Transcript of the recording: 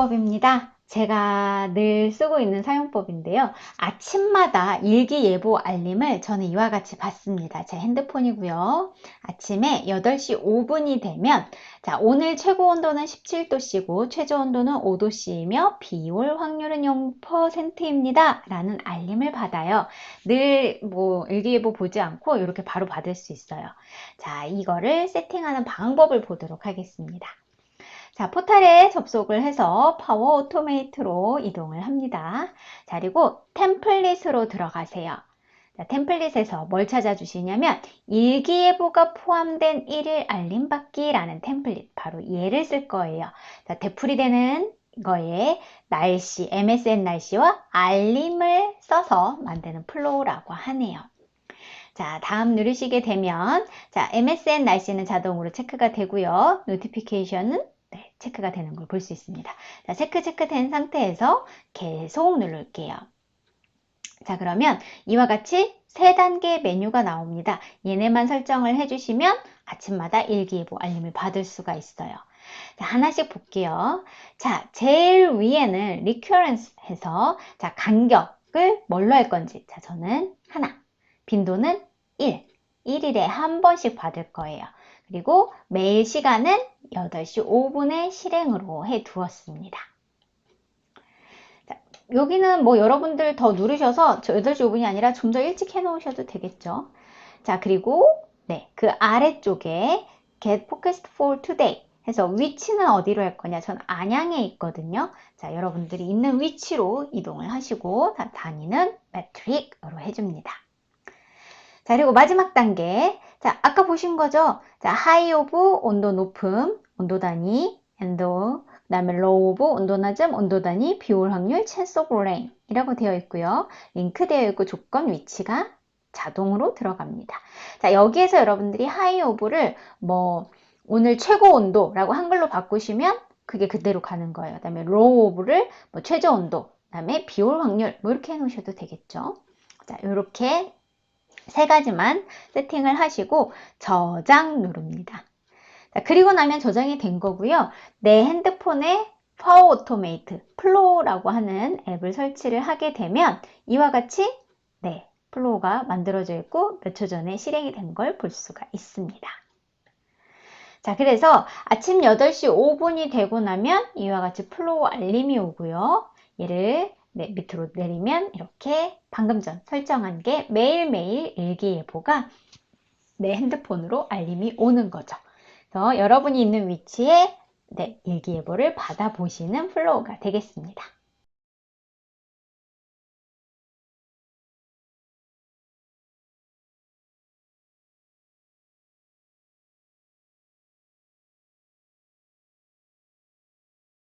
사용법입니다. 제가 늘 쓰고 있는 사용법인데요. 아침마다 일기예보 알림을 저는 이와 같이 받습니다. 제 핸드폰이고요. 아침에 8시 5분이 되면 자, 오늘 최고 온도는 17도씨고 최저 온도는 5도씨이며 비 올 확률은 0%입니다. 라는 알림을 받아요. 늘 뭐 일기예보 보지 않고 이렇게 바로 받을 수 있어요. 자, 이거를 세팅하는 방법을 보도록 하겠습니다. 자, 포탈에 접속을 해서 파워 오토메이트로 이동을 합니다. 자, 그리고 템플릿으로 들어가세요. 자, 템플릿에서 뭘 찾아주시냐면 일기예보가 포함된 1일 알림 받기라는 템플릿 바로 얘를 쓸 거예요. 자, 되풀이 되는 거에 날씨, MSN 날씨와 알림을 써서 만드는 플로우라고 하네요. 자, 다음 누르시게 되면 자, MSN 날씨는 자동으로 체크가 되고요. 노티피케이션은 네, 체크가 되는 걸 볼 수 있습니다. 자, 체크 체크 된 상태에서 계속 누를게요. 자, 그러면 이와 같이 세 단계 메뉴가 나옵니다. 얘네만 설정을 해주시면 아침마다 일기예보 알림을 받을 수가 있어요. 자, 하나씩 볼게요. 자, 제일 위에는 recurrence 해서 자, 간격을 뭘로 할 건지. 자, 저는 하나. 빈도는 1. 1일에 한 번씩 받을 거예요. 그리고 매일 시간은 8시 5분에 실행으로 해 두었습니다. 자, 여기는 뭐 여러분들 더 누르셔서 8시 5분이 아니라 좀 더 일찍 해 놓으셔도 되겠죠. 자, 그리고 네, 그 아래쪽에 get focused for today 해서 위치는 어디로 할 거냐? 전 안양에 있거든요. 자, 여러분들이 있는 위치로 이동을 하시고 다니는 매트릭으로 해줍니다. 자, 그리고 마지막 단계. 자, 아까 보신 거죠? 자, 하이 오브 온도 높음, 온도 단위, 엔도, 그 다음에 로우 오브 온도 낮음, 온도 단위, 비올 확률, chance of rain 이라고 되어 있고요. 링크되어 있고 조건 위치가 자동으로 들어갑니다. 자, 여기에서 여러분들이 하이 오브를 뭐 오늘 최고 온도라고 한글로 바꾸시면 그게 그대로 가는 거예요. 그 다음에 로우 오브를 뭐 최저 온도, 그 다음에 비올 확률 뭐 이렇게 해 놓으셔도 되겠죠. 자, 이렇게 세 가지만 세팅을 하시고 저장 누릅니다. 자, 그리고 나면 저장이 된 거고요. 내 핸드폰에 파워 오토메이트 플로우라고 하는 앱을 설치를 하게 되면 이와 같이 네, 플로우가 만들어져 있고 몇 초 전에 실행이 된 걸 볼 수가 있습니다. 자, 그래서 아침 8시 5분이 되고 나면 이와 같이 플로우 알림이 오고요. 얘를 네, 밑으로 내리면 이렇게 방금 전 설정한 게 매일매일 일기예보가 내 핸드폰으로 알림이 오는 거죠. 그래서 여러분이 있는 위치에 네, 일기예보를 받아보시는 플로우가 되겠습니다.